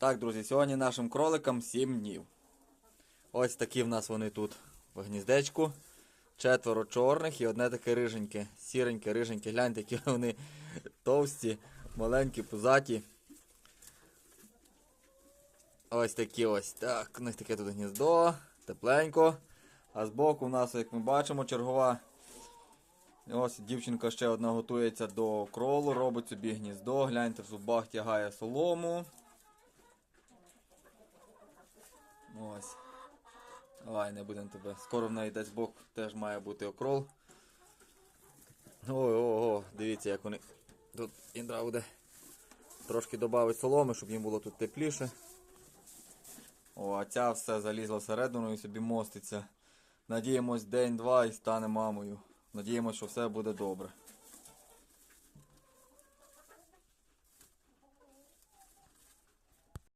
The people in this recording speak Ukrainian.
Так, друзі, сьогодні нашим кроликам 7 днів. Ось такі в нас вони тут в гніздечку. Четверо чорних і одне таке риженьке, сіреньке, риженьке. Гляньте, які вони товсті, маленькі, пузаті. Ось такі ось. Так, у них таке тут гніздо, тепленько. А збоку у нас, як ми бачимо, чергова. Ось дівчинка ще одна готується до кролу, робить собі гніздо. Гляньте, в зубах тягає солому. Ось. Давай, не будемо тебе. Скоро в неї десь бок теж має бути окрол. Ой, ой, ой, дивіться, як вони. Тут Індра буде трошки додати соломи, щоб їм було тут тепліше. О, а ця все залізла всередину і собі моститься. Надіємось день-два і стане мамою. Надіємось, що все буде добре.